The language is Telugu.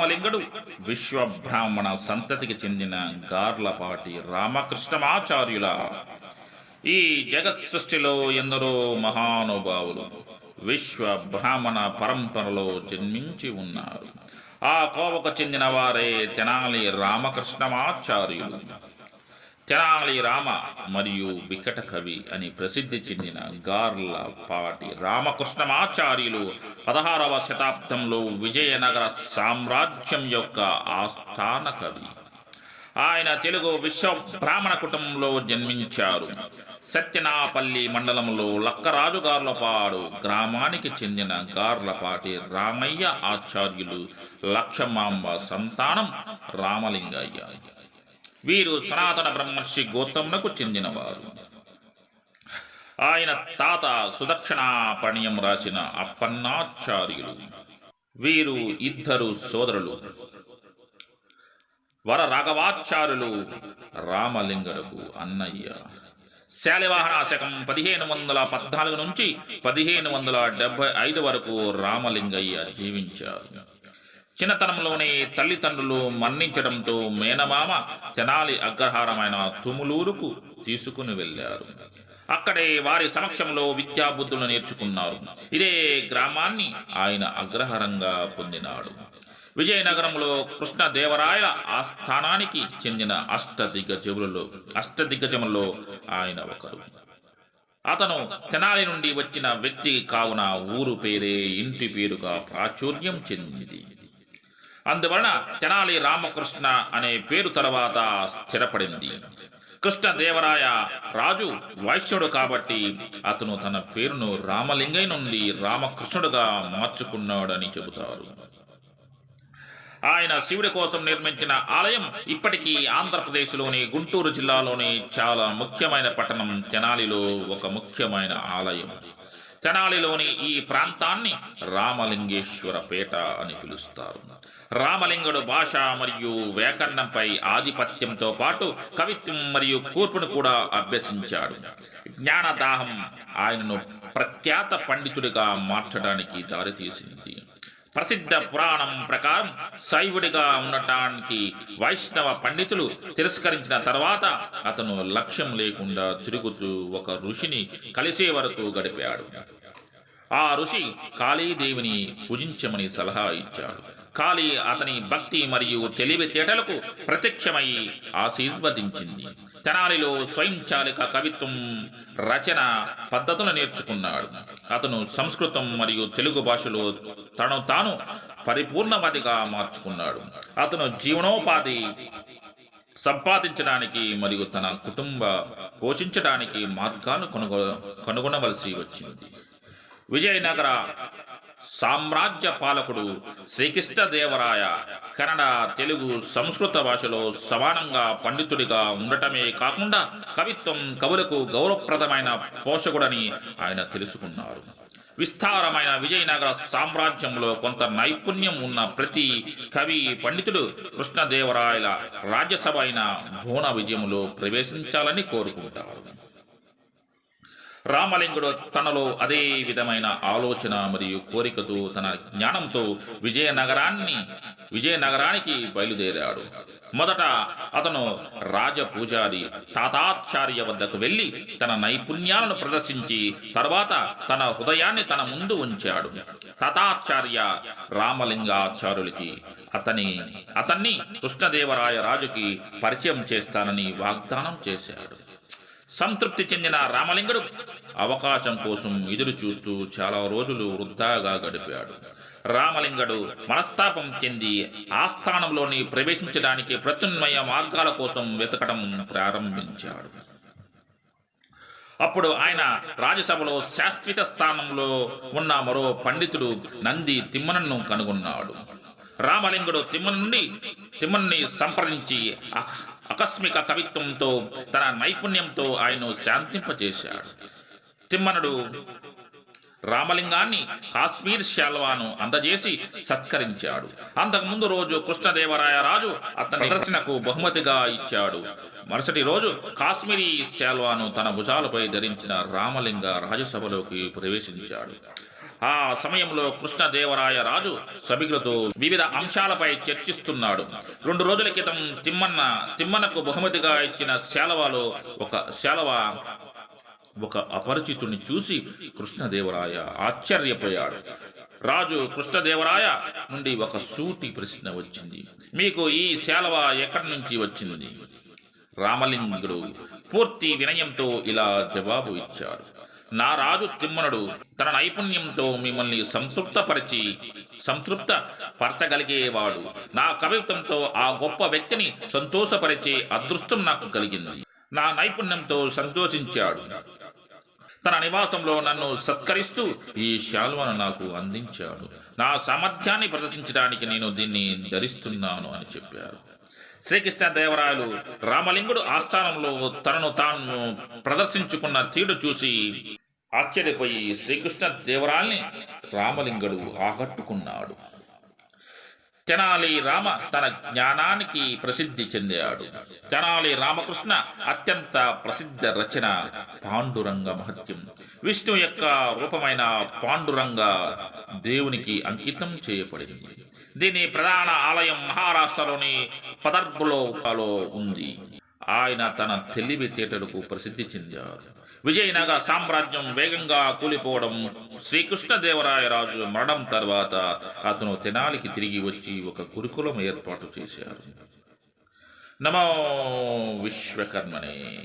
రామలింగుడు. విశ్వబ్రాహ్మణ సంతతికి చెందిన గార్లపాటి రామకృష్ణమాచార్యుల. ఈ జగత్ సృష్టిలో ఎందరో మహానుభావులు విశ్వ బ్రాహ్మణ పరంపరలో జన్మించి ఉన్నారు. ఆ కోవకు చెందిన వారే తెనాలి రామకృష్ణమాచార్యులు. తెనాలి రామ మరియు వికట కవి అని ప్రసిద్ధి చెందిన గార్ల పాటి రామకృష్ణమాచార్యులు పదహారవ శతాబ్దంలో విజయనగర సామ్రాజ్యం యొక్క ఆస్థాన కవి. ఆయన తెలుగు విశ్వ బ్రాహ్మణ కుటుంబంలో జన్మించారు. సత్యనాపల్లి మండలంలో లక్కరాజు గార్లపాడు గ్రామానికి చెందిన గార్లపాటి రామయ్య ఆచార్యులు లక్షమాంబ సంతానం రామలింగయ్య. వీరు సనాతన బ్రహ్మర్షి గోత్రమునకు చెందినవారు. ఆయన తాత సుదక్షిణాపణ్యం రాసిన అప్పన్నాచార్యులు. వీరు ఇద్దరు సోదరులు. వర రాఘవాచార్యులు రామలింగడకు అన్నయ్య. శాలివాహన శకం పదిహేను వందల పద్నాలుగు నుంచి పదిహేను వందల డెబ్బై ఐదు వరకు రామలింగయ్య జీవించారు. చిన్నతనంలోనే తల్లిదండ్రులు మరణించడంతో మేనమామ తెనాలి అగ్రహారమైన తుములూరుకు తీసుకుని వెళ్ళారు. అక్కడే వారి సమక్షంలో విద్యాబుద్ధులు నేర్చుకున్నారు. ఇదే గ్రామాన్ని ఆయన అగ్రహారంగా పొందినాడు. విజయనగరంలో కృష్ణదేవరాయల ఆస్థానానికి చెందిన అష్టదిగ్గజములలో అష్టదిగ్గజములలో ఆయన ఒకరు. అతను తెనాలి నుండి వచ్చిన వ్యక్తి కావున ఊరు పేరే ఇంటి పేరుగా ప్రాచుర్యం చెందింది. అందువలన తెనాలి రామకృష్ణ అనే పేరు తర్వాత స్థిరపడింది. కృష్ణదేవరాయ రాజు వైశ్యుడు కాబట్టి అతను తన పేరును రామలింగై నుండి రామకృష్ణుడుగా మార్చుకున్నాడని చెబుతారు. ఆయన శివుడి కోసం నిర్మించిన ఆలయం ఇప్పటికీ ఆంధ్రప్రదేశ్లోని గుంటూరు జిల్లాలోని చాలా ముఖ్యమైన పట్టణం తెనాలిలో ఒక ముఖ్యమైన ఆలయం. తెనాలిలోని ఈ ప్రాంతాన్ని రామలింగేశ్వర పేట అని పిలుస్తారు. రామలింగుడు భాష మరియు వ్యాకరణంపై ఆధిపత్యంతో పాటు కవిత్వం మరియు కూర్పును కూడా అభ్యసించాడు. జ్ఞానదాహం ఆయనను ప్రఖ్యాత పండితుడిగా మార్చడానికి దారితీసింది. ప్రసిద్ధ పురాణం ప్రకారం శైవుడిగా ఉండటానికి వైష్ణవ పండితులు తిరస్కరించిన తర్వాత అతను లక్ష్యం లేకుండా తిరుగుతూ ఒక ఋషిని కలిసే వరకు గడిపాడు. ఆ ఋషి కాళీదేవిని పూజించమని సలహా ఇచ్చాడు. కాళీ అతని భక్తి మరియు తెలివితేటలకు ప్రత్యక్షమై ఆశీర్వదించింది. తెనాలిలో స్వయంచాలిక కవిత్వం రచన పద్ధతులు నేర్చుకున్నాడు. అతను సంస్కృతం మరియు తెలుగు భాషలో తను తాను పరిపూర్ణవాదిగా మార్చుకున్నాడు. అతను జీవనోపాధి సంపాదించడానికి మరియు తన కుటుంబ పోషించడానికి మార్గాలు కనుగొ కనుగొనవలసి వచ్చింది. విజయనగర సామ్రాజ్య పాలకుడు శ్రీకృష్ణదేవరాయ కన్నడ తెలుగు సంస్కృత భాషలో సమానంగా పండితుడిగా ఉండటమే కాకుండా కవిత్వం కవులకు గౌరవప్రదమైన పోషకుడని ఆయన తెలుసుకున్నారు. విస్తారమైన విజయనగర సామ్రాజ్యంలో కొంత నైపుణ్యం ఉన్న ప్రతి కవి పండితుడు కృష్ణదేవరాయల రాజ్యసభ అయిన భువన విజయంలో ప్రవేశించాలని కోరుకుంటారు. రామలింగుడు తనలో అదే విధమైన ఆలోచన మరియు కోరికతో తన జ్ఞానంతో విజయనగరాన్ని విజయనగరానికి బయలుదేరాడు. మొదట అతను రాజపూజారి తాతాచార్య వద్దకు వెళ్ళి తన నైపుణ్యాలను ప్రదర్శించి తర్వాత తన హృదయాన్ని తన ముందు ఉంచాడు. తాతాచార్య రామలింగాచార్యులకి అతని అతన్ని కృష్ణదేవరాయ రాజుకి పరిచయం చేస్తానని వాగ్దానం చేశాడు. సంతృప్తి చెందిన రామలింగుడు అవకాశం కోసం ఎదురు చూస్తూ చాలా రోజులు వృద్ధాగా గడిపాడు. రామలింగడు మనస్తాపం చెంది ఆస్థానంలోని ప్రవేశించడానికి ప్రత్యున్మయ మార్గాల కోసం వెతకడం ప్రారంభించాడు. అప్పుడు ఆయన రాజ్యసభలో శాశ్వత స్థానంలో ఉన్న మరో పండితుడు నంది తిమ్మనను కనుగొన్నాడు. రామలింగుడు తిమ్మన నుండి తిమ్మన్ని సంప్రదించి ఆకస్మిక కవిత్వంతో తన నైపుణ్యంతో ఆయన్ను శాంతింపజేశాడు. తిమ్మనుడు రామలింగాన్ని కాశ్మీర్ శాల్వాను అందజేసి సత్కరించాడు. అంతకుముందు రోజు కృష్ణదేవరాయ రాజు అతని ప్రదర్శనకు బహుమతిగా ఇచ్చాడు. మరుసటి రోజు కాశ్మీరీ శాల్వాను తన భుజాలపై ధరించిన రామలింగ రాజ్యసభలోకి ప్రవేశించాడు. ఆ సమయంలో కృష్ణదేవరాయ రాజు సభికులతో వివిధ అంశాలపై చర్చిస్తున్నాడు. రెండు రోజుల క్రితం తిమ్మన్న తిమ్మన్నకు బహుమతిగా ఇచ్చిన శాలవాలో ఒక శాలవ ఒక అపరిచితుని చూసి కృష్ణదేవరాయ ఆశ్చర్యపోయాడు. రాజు కృష్ణదేవరాయ నుండి ఒక సూటి ప్రశ్న వచ్చింది. మీకు ఈ శాలవ ఎక్కడి నుంచి వచ్చింది? రామలింగుడు పూర్తి వినయంతో ఇలా జవాబు ఇచ్చాడు. నా రాజు తిమ్మనుడు. తన నైపుణ్యంతో మిమ్మల్ని సంతృప్తపరిచి సంతృప్త పరచగలిగేవాడు. నా కవిత్వంతో ఆ గొప్ప వ్యక్తిని సంతోషపరిచే అదృష్టం నాకు కలిగింది. నా నైపుణ్యంతో సంతోషించాడు. తన నివాసంలో నన్ను సత్కరిస్తూ ఈ శాల్వను నాకు అందించాడు. నా సామర్థ్యాన్ని ప్రదర్శించడానికి నేను దీన్ని ధరిస్తున్నాను అని చెప్పారు. శ్రీకృష్ణ దేవరాయలు రామలింగుడు ఆస్థానంలో తనను తాను ప్రదర్శించుకున్న తీడు చూసి ఆశ్చర్యపోయి శ్రీకృష్ణ దేవరాల్ని రామలింగుడు ఆకట్టుకున్నాడు. తెనాలి రామ తన జ్ఞానానికి ప్రసిద్ధి చెందాడు. తెనాలి రామకృష్ణ అత్యంత ప్రసిద్ధ రచన పాండురంగ మహత్యం. విష్ణు యొక్క రూపమైన పాండురంగ దేవునికి అంకితం చేయబడింది. దీని ప్రధాన ఆలయం మహారాష్ట్రలోని పదర్భులో ఉంది ఆయన తన తెలివితేటలకు ప్రసిద్ధి చెందారు విజయనగర సామ్రాజ్యం వేగంగా కూలిపోవడం శ్రీకృష్ణదేవరాయరాజు మరణం తర్వాత అతను తెనాలికి తిరిగి వచ్చి ఒక గురుకులం ఏర్పాటు చేశారు. నమో విశ్వకర్మనే.